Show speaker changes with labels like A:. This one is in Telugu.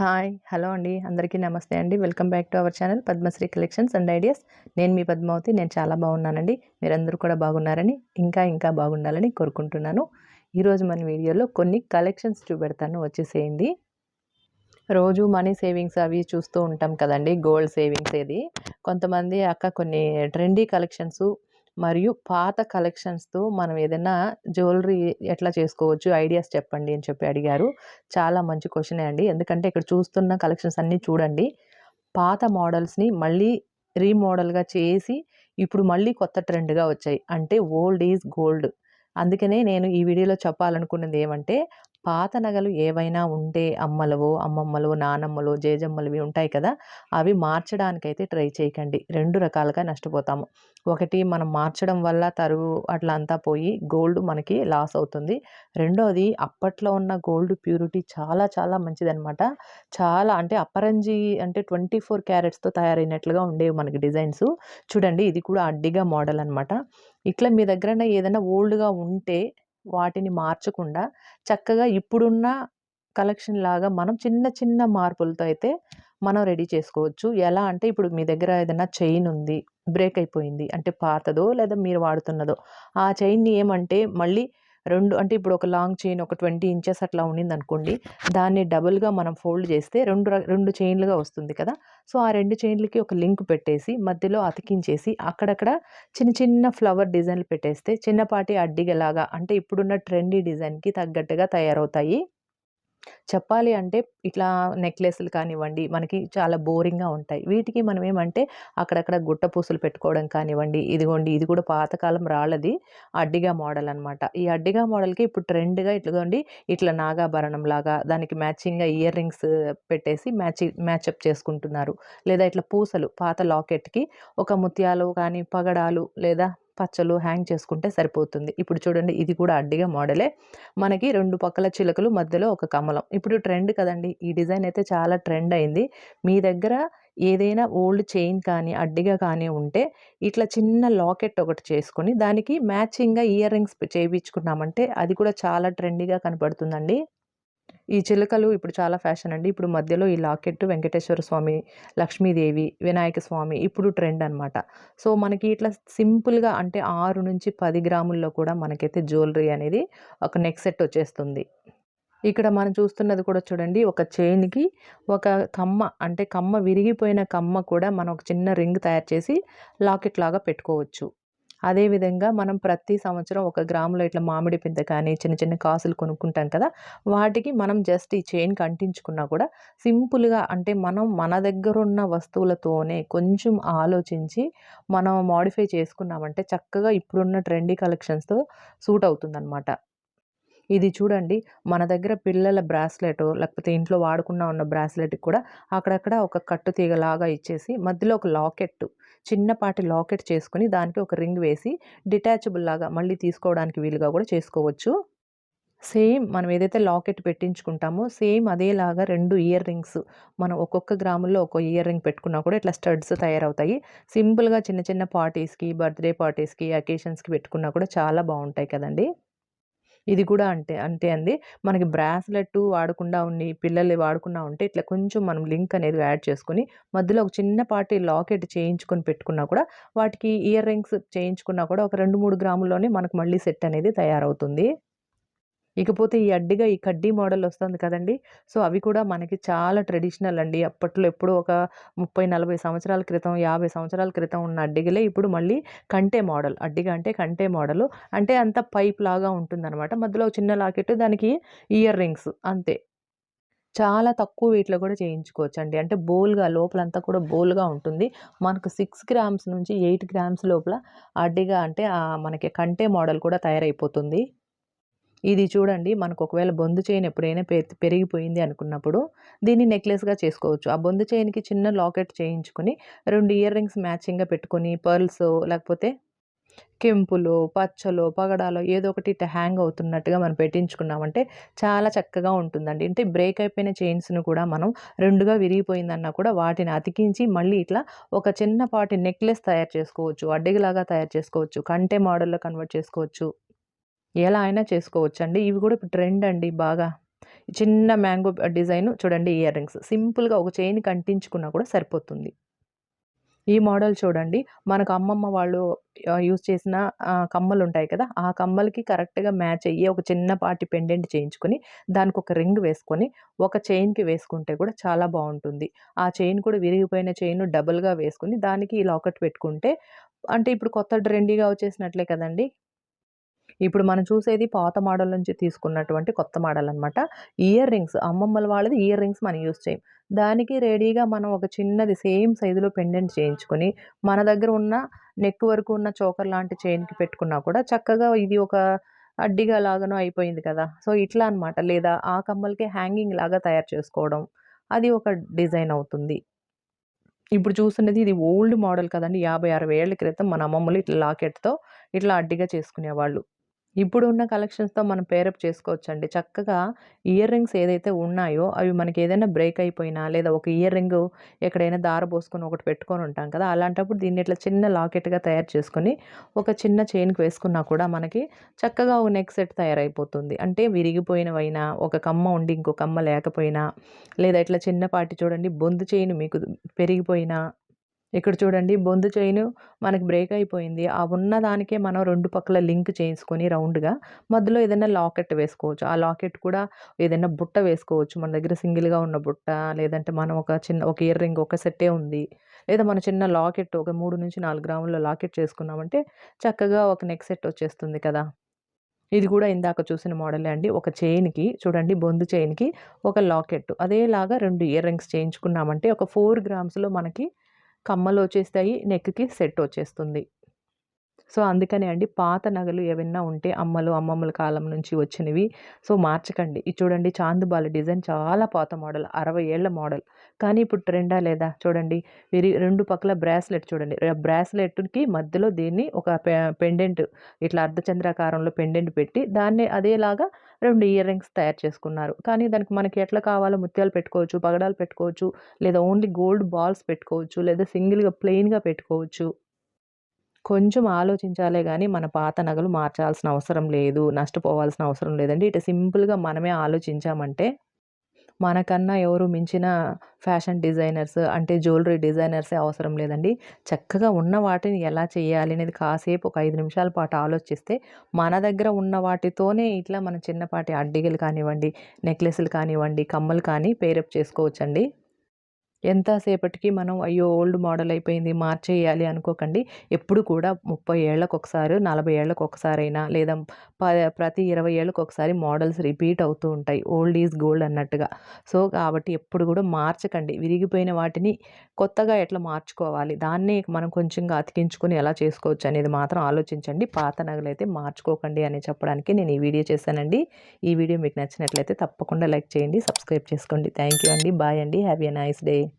A: హాయ్ హలో అండి. అందరికీ నమస్తే అండి. Welcome back to our channel Padmasri collections and ideas. నేను మీ పద్మావతి. నేను చాలా బాగున్నానండి. మీరందరూ కూడా బాగున్నారని ఇంకా ఇంకా బాగుండాలని కోరుకుంటున్నాను. ఈరోజు మన వీడియోలో కొన్ని కలెక్షన్స్ చూపెడతాను. వచ్చేసేయండి. రోజు మనీ సేవింగ్స్ అవి చూస్తూ ఉంటాం కదండి. గోల్డ్ సేవింగ్స్ ఇది కొంతమంది అక్క కొన్ని ట్రెండీ కలెక్షన్స్ మరియు పాత కలెక్షన్స్తో మనం ఏదైనా జ్యువెలరీ ఎట్లా చేసుకోవచ్చు ఐడియాస్ చెప్పండి అని చెప్పి అడిగారు. చాలా మంచి క్వశ్చనే అండి. ఎందుకంటే ఇక్కడ చూస్తున్న కలెక్షన్స్ అన్నీ చూడండి. పాత మోడల్స్ని మళ్ళీ రీమోడల్గా చేసి ఇప్పుడు మళ్ళీ కొత్త ట్రెండ్గా వచ్చాయి. అంటే ఓల్డ్ ఈజ్ గోల్డ్. అందుకనే నేను ఈ వీడియోలో చెప్పాలనుకున్నది ఏమంటే పాత నగలు ఏవైనా ఉంటే అమ్మలవో అమ్మమ్మలు నానమ్మలు జేజమ్మలవి ఉంటాయి కదా అవి మార్చడానికైతే ట్రై చేయకండి. రెండు రకాలుగా నష్టపోతాము. ఒకటి మనం మార్చడం వల్ల తరుగు అట్లా అంతా పోయి గోల్డ్ మనకి లాస్ అవుతుంది. రెండోది అప్పట్లో ఉన్న గోల్డ్ ప్యూరిటీ చాలా చాలా మంచిదనమాట చాలా అంటే అపరంజీ అంటే ట్వంటీ ఫోర్ క్యారెట్స్తో తయారైనట్లుగా ఉండేవి మనకి డిజైన్స్. చూడండి ఇది కూడా అడ్డిగా మోడల్ అనమాట ఇట్లా మీ దగ్గర ఏదైనా ఓల్డ్గా ఉంటే వాటిని మార్చకుండా చక్కగా ఇప్పుడున్న కలెక్షన్ లాగా మనం చిన్న చిన్న మార్పులతో అయితే మనం రెడీ చేసుకోవచ్చు. ఎలా అంటే ఇప్పుడు మీ దగ్గర ఏదైనా చైన్ ఉంది బ్రేక్ అయిపోయింది అంటే పాతదో లేదా మీరు వాడుతున్నదో ఆ చైన్ని ఏమంటే మళ్ళీ రెండు అంటే ఇప్పుడు ఒక లాంగ్ చైన్ ఒక ట్వంటీ ఇంచెస్ అట్లా ఉండింది అనుకోండి దాన్ని డబుల్గా మనం ఫోల్డ్ చేస్తే రెండు రెండు చైన్లుగా వస్తుంది కదా. సో ఆ రెండు చైన్లకి ఒక లింక్ పెట్టేసి మధ్యలో అతికించేసి అక్కడక్కడ చిన్న చిన్న ఫ్లవర్ డిజైన్లు పెట్టేస్తే చిన్నపాటి అడ్డిగలాగా అంటే ఇప్పుడున్న ట్రెండీ డిజైన్కి తగ్గట్టుగా తయారవుతాయి. చెప్పాలి అంటే ఇట్లా నెక్లెస్లు కానివ్వండి మనకి చాలా బోరింగ్గా ఉంటాయి. వీటికి మనం ఏమంటే అక్కడక్కడ గుట్ట పూసలు పెట్టుకోవడం కానివ్వండి ఇదిగోండి ఇది కూడా పాతకాలం రాళ్ళది అడ్డిగా మోడల్ అనమాట ఈ అడ్డిగా మోడల్కి ఇప్పుడు ట్రెండ్గా ఇట్లగోండి ఇట్లా నాగాభరణం లాగా దానికి మ్యాచింగ్గా ఇయర్ రింగ్స్ పెట్టేసి మ్యాచ్ మ్యాచప్ చేసుకుంటున్నారు. లేదా ఇట్లా పూసలు పాత లాకెట్కి ఒక ముత్యాలు కానీ పగడాలు లేదా పచ్చలు హ్యాంగ్ చేసుకుంటే సరిపోతుంది. ఇప్పుడు చూడండి ఇది కూడా అడ్డిగా మోడలే. మనకి రెండు పక్కల చిలకలు మధ్యలో ఒక కమలం. ఇప్పుడు ట్రెండ్ కదండి ఈ డిజైన్ అయితే చాలా ట్రెండ్ అయింది. మీ దగ్గర ఏదైనా ఓల్డ్ చైన్ కానీ అడ్డిగా కానీ ఉంటే ఇట్లా చిన్న లాకెట్ ఒకటి చేసుకొని దానికి మ్యాచింగ్గా ఇయర్ రింగ్స్ చేయించుకున్నామంటే అది కూడా చాలా ట్రెండీగా కనపడుతుందండి. ఈ చిలుకలు ఇప్పుడు చాలా ఫ్యాషన్ అండి. ఇప్పుడు మధ్యలో ఈ లాకెట్ వెంకటేశ్వర స్వామి లక్ష్మీదేవి వినాయక స్వామి ఇప్పుడు ట్రెండ్ అనమాట సో మనకి ఇట్లా సింపుల్గా అంటే ఆరు నుంచి పది గ్రాముల్లో కూడా మనకైతే జ్యువెలరీ అనేది ఒక నెక్ సెట్ వచ్చేస్తుంది. ఇక్కడ మనం చూస్తున్నది కూడా చూడండి ఒక చైన్కి ఒక కమ్మ అంటే కమ్మ విరిగిపోయిన కమ్మ కూడా మనం ఒక చిన్న రింగ్ తయారు చేసి లాకెట్ లాగా పెట్టుకోవచ్చు. అదేవిధంగా మనం ప్రతి సంవత్సరం ఒక గ్రాములో ఇట్లా మామిడి పింత కానీ చిన్న చిన్న కాసులు కొనుక్కుంటాం కదా వాటికి మనం జస్ట్ ఈ చైన్కి అంటించుకున్నా కూడా సింపుల్గా అంటే మనం మన దగ్గర ఉన్న వస్తువులతోనే కొంచెం ఆలోచించి మనం మాడిఫై చేసుకున్నామంటే చక్కగా ఇప్పుడున్న ట్రెండీ కలెక్షన్స్తో సూట్ అవుతుందన్నమాట. ఇది చూడండి మన దగ్గర పిల్లల బ్రాస్లెట్ లేకపోతే ఇంట్లో వాడుకున్న ఉన్న బ్రాస్లెట్కి కూడా అక్కడక్కడ ఒక కట్టు తీగలాగా ఇచ్చేసి మధ్యలో ఒక లాకెట్ చిన్నపాటి లాకెట్ చేసుకుని దానికి ఒక రింగ్ వేసి డిటాచబుల్ లాగా మళ్ళీ తీసుకోవడానికి వీలుగా కూడా చేసుకోవచ్చు. సేమ్ మనం ఏదైతే లాకెట్ పెట్టించుకుంటామో సేమ్ అదేలాగా రెండు ఇయర్ రింగ్స్ మనం ఒక్కొక్క గ్రాముల్లో ఒక్కో ఇయర్ రింగ్ పెట్టుకున్నా కూడా ఇట్లా స్టడ్స్ తయారవుతాయి. సింపుల్గా చిన్న చిన్న పార్టీస్కి బర్త్డే పార్టీస్కి అకేషన్స్కి పెట్టుకున్నా కూడా చాలా బాగుంటాయి కదండి. ఇది కూడా అంటే అంటే అండి. మనకి బ్రాస్లెట్ వాడకుండా ఉండి పిల్లలు వాడకుండా ఉంటే ఇట్లా కొంచెం మనం లింక్ అనేది యాడ్ చేసుకొని మధ్యలో ఒక చిన్నపాటి లాకెట్ చేయించుకొని పెట్టుకున్నా కూడా వాటికి ఇయర్ రింగ్స్ చేయించుకున్నా కూడా ఒక రెండు మూడు గ్రాముల్లోనే మనకు మళ్ళీ సెట్ అనేది తయారవుతుంది. ఇకపోతే ఈ అడ్డిగా ఈ కడ్డీ మోడల్ వస్తుంది కదండి. సో అవి కూడా మనకి చాలా ట్రెడిషనల్ అండి. అప్పట్లో ఎప్పుడో ఒక ముప్పై నలభై సంవత్సరాల క్రితం యాభై సంవత్సరాల క్రితం ఉన్న అడ్డిగలే. ఇప్పుడు మళ్ళీ కంటే మోడల్ అడ్డిగా అంటే కంటే మోడల్. అంటే అంత పైప్ లాగా ఉంటుందన్నమాట. మధ్యలో చిన్న లాకెట్ దానికి ఇయర్ రింగ్స్ అంతే. చాలా తక్కువ వీటిలో కూడా చేయించుకోవచ్చు అండి అంటే బోల్గా లోపలంతా కూడా బోల్గా ఉంటుంది. మనకు సిక్స్ గ్రామ్స్ నుంచి ఎయిట్ గ్రామ్స్ లోపల అడ్డిగా అంటే మనకి కంటే మోడల్ కూడా తయారైపోతుంది. ఇది చూడండి మనకు ఒకవేళ బొందు చైన్ ఎప్పుడైనా పెరిగిపోయింది అనుకున్నప్పుడు దీన్ని నెక్లెస్గా చేసుకోవచ్చు. ఆ బొందు చైన్కి చిన్న లాకెట్ చేయించుకొని రెండు ఇయర్ రింగ్స్ మ్యాచింగ్గా పెట్టుకొని పర్ల్స్ లేకపోతే కెంపులో పచ్చలో పగడాలో ఏదో ఒకటి ఇట్లా హ్యాంగ్ అవుతున్నట్టుగా మనం పెట్టించుకున్నామంటే చాలా చక్కగా ఉంటుందండి. అంటే బ్రేక్ అయిపోయిన చైన్స్ను కూడా మనం రెండుగా విరిగిపోయిందన్నా కూడా వాటిని అతికించి మళ్ళీ ఇట్లా ఒక చిన్నపాటి నెక్లెస్ తయారు చేసుకోవచ్చు. అడ్డగిలాగా తయారు చేసుకోవచ్చు. కంటే మోడల్లో కన్వర్ట్ చేసుకోవచ్చు. ఎలా అయినా చేసుకోవచ్చండి. ఇవి కూడా ఇప్పుడు ట్రెండ్ అండి బాగా. చిన్న మ్యాంగో డిజైన్ చూడండి ఇయర్ రింగ్స్. సింపుల్గా ఒక చైన్ కంటించుకున్నా కూడా సరిపోతుంది. ఈ మోడల్ చూడండి. మనకు అమ్మమ్మ వాళ్ళు యూజ్ చేసిన కమ్మలు ఉంటాయి కదా ఆ కమ్మలకి కరెక్ట్గా మ్యాచ్ అయ్యి ఒక చిన్నపాటి పెండెంట్ చేయించుకొని దానికి ఒక రింగ్ వేసుకొని ఒక చైన్కి వేసుకుంటే కూడా చాలా బాగుంటుంది. ఆ చైన్ కూడా విరిగిపోయిన చైన్ డబుల్గా వేసుకుని దానికి ఈ లాకెట్ పెట్టుకుంటే అంటే ఇప్పుడు కొత్త ట్రెండీగా వచ్చేసినట్లే కదండి. ఇప్పుడు మనం చూసేది పాత మోడల్ నుంచి తీసుకున్నటువంటి కొత్త మోడల్ అనమాట ఇయర్ రింగ్స్ అమ్మమ్మల వాళ్ళది ఇయర్ రింగ్స్ మనం యూస్ చేయం. దానికి రెడీగా మనం ఒక చిన్నది సేమ్ సైజులో పెండెంట్ చేయించుకొని మన దగ్గర ఉన్న నెక్ వరకు ఉన్న చోకర్ లాంటి చైన్కి పెట్టుకున్నా కూడా చక్కగా ఇది ఒక అడ్డిగా లాగానో అయిపోయింది కదా. సో ఇట్లా అనమాట లేదా ఆ కమ్మలకి హ్యాంగింగ్ లాగా తయారు చేసుకోవడం. అది ఒక డిజైన్ అవుతుంది. ఇప్పుడు చూస్తున్నది ఇది ఓల్డ్ మోడల్ కదండి. యాభై అరవై ఏళ్ళ క్రితం మన అమ్మమ్మలు ఇట్లా లాకెట్తో ఇట్లా అడ్డిగా చేసుకునేవాళ్ళు. ఇప్పుడు ఉన్న కలెక్షన్స్‌తో మనం పేరప్ చేసుకోవచ్చండి. చక్కగా ఇయర్ రింగ్స్ ఏదైతే ఉన్నాయో, అవి మనకి ఏదైనా బ్రేక్ అయిపోయినా, లేదా ఒక ఇయర్ రింగు ఎక్కడైనా దార పోసుకొని ఒకటి పెట్టుకొని ఉంటాం కదా! అలాంటప్పుడు దీన్ని ఇట్లా చిన్న లాకెట్‌గా తయారు చేసుకొని, ఒక చిన్న చైన్‌కి వేసుకున్నా కూడా మనకి చక్కగా ఒక నెక్ సెట్ తయారైపోతుంది. అంటే విరిగిపోయినవైనా, ఒక కమ్మ ఉండి ఇంకో కమ్మ లేకపోయినా, లేదా ఇట్లా చిన్నపాటి చూడండి బొందు చైన్ మీకు పెరిగిపోయినా ఇక్కడ చూడండి బొందు చైను మనకి బ్రేక్ అయిపోయింది. ఆ ఉన్న దానికే మనం రెండు పక్కల లింక్ చేసుకొని రౌండ్‌గా మధ్యలో ఏదైనా లాకెట్ వేసుకోవచ్చు. ఆ లాకెట్ కూడా ఏదైనా బుట్ట వేసుకోవచ్చు. మన దగ్గర సింగిల్‌గా ఉన్న బుట్ట, లేదంటే మనం ఒక చిన్న ఒక ఇయర్ రింగ్ ఒక సెట్టే ఉంది. లేదా మన చిన్న లాకెట్ ఒక 3-4 గ్రాముల లాకెట్ చేసుకున్నామంటే చక్కగా ఒక నెక్ సెట్ వచ్చేస్తుంది కదా! ఇది కూడా ఇందాక చూసిన మోడలే అండి. ఒక చైన్‌కి చూడండి బొందు చైన్‌కి ఒక లాకెట్. అదేలాగా రెండు ఇయర్ రింగ్స్ చేయించుకున్నామంటే ఒక ఫోర్ గ్రామ్స్‌లో మనకి కమ్మలు వచ్చేస్తాయి నెక్కి సెట్ వచ్చేస్తుంది సో అందుకనే అండి పాత నగలు ఏవైనా ఉంటే అమ్మలు అమ్మమ్మల కాలం నుంచి వచ్చినవి. సో మార్చకండి. ఇది చూడండి చాందుబాల డిజైన్ చాలా పాత మోడల్ అరవై ఏళ్ళ మోడల్. కానీ ఇప్పుడు ట్రెండా లేదా? చూడండి వీరి రెండు పక్కల బ్రాస్లెట్ చూడండి. బ్రాస్లెట్కి మధ్యలో దీన్ని ఒక పెండెంట్ ఇట్లా అర్ధచంద్రాకారంలో పెండెంట్ పెట్టి దాన్ని అదేలాగా రెండు ఇయర్ రింగ్స్ తయారు చేసుకున్నారు. కానీ దానికి మనకి ఎట్లా కావాలో ముత్యాలు పెట్టుకోవచ్చు పగడాలు పెట్టుకోవచ్చు లేదా ఓన్లీ గోల్డ్ బాల్స్ పెట్టుకోవచ్చు లేదా సింగిల్గా ప్లెయిన్గా పెట్టుకోవచ్చు. కొంచెం ఆలోచించాలే కానీ మన పాత నగలు మార్చాల్సిన అవసరం లేదు. నష్టపోవాల్సిన అవసరం లేదండి. ఇటు సింపుల్‌గా మనమే ఆలోచించామంటే, మనకన్నా ఎవరు మించిన ఫ్యాషన్ డిజైనర్స్ అంటే జ్యువెలరీ డిజైనర్సే అవసరం లేదండి. చక్కగా ఉన్న వాటిని ఎలా చేయాలి అనేది కాసేపు ఒక ఐదు నిమిషాల పాటు ఆలోచిస్తే, మన దగ్గర ఉన్న వాటితోనే ఇట్లా మన చిన్నపాటి అడ్డిగలు కానివ్వండి, నెక్లెస్‌లు కానివ్వండి, కమ్మలు కానీ పేరప్ చేసుకోవచ్చండి. ఎంతసేపటికి మనం అయ్యో ఓల్డ్ మోడల్ అయిపోయింది మార్చేయాలి అనుకోకండి. ఎప్పుడు కూడా ముప్పై ఏళ్ళకు ఒకసారి నలభై ఏళ్ళకు ఒకసారైనా లేదా ప ప్రతి ఇరవై ఏళ్ళకు ఒకసారి మోడల్స్ రిపీట్ అవుతూ ఉంటాయి. ఓల్డ్ ఈజ్ గోల్డ్ అన్నట్టుగా. సో కాబట్టి ఎప్పుడు కూడా మార్చకండి. విరిగిపోయిన వాటిని కొత్తగా ఎట్లా మార్చుకోవాలి? దాన్ని మనం కొంచెంగా అతికించుకొని ఎలా చేసుకోవచ్చు అనేది మాత్రం ఆలోచించండి. పాత నగలైతే మార్చుకోకండి అని చెప్పడానికి నేను ఈ వీడియో చేశానండి. ఈ వీడియో మీకు నచ్చినట్లయితే తప్పకుండా లైక్ చేయండి సబ్స్క్రైబ్ చేసుకోండి. థ్యాంక్ యూ అండి. బాయ్ అండి. Have a nice day.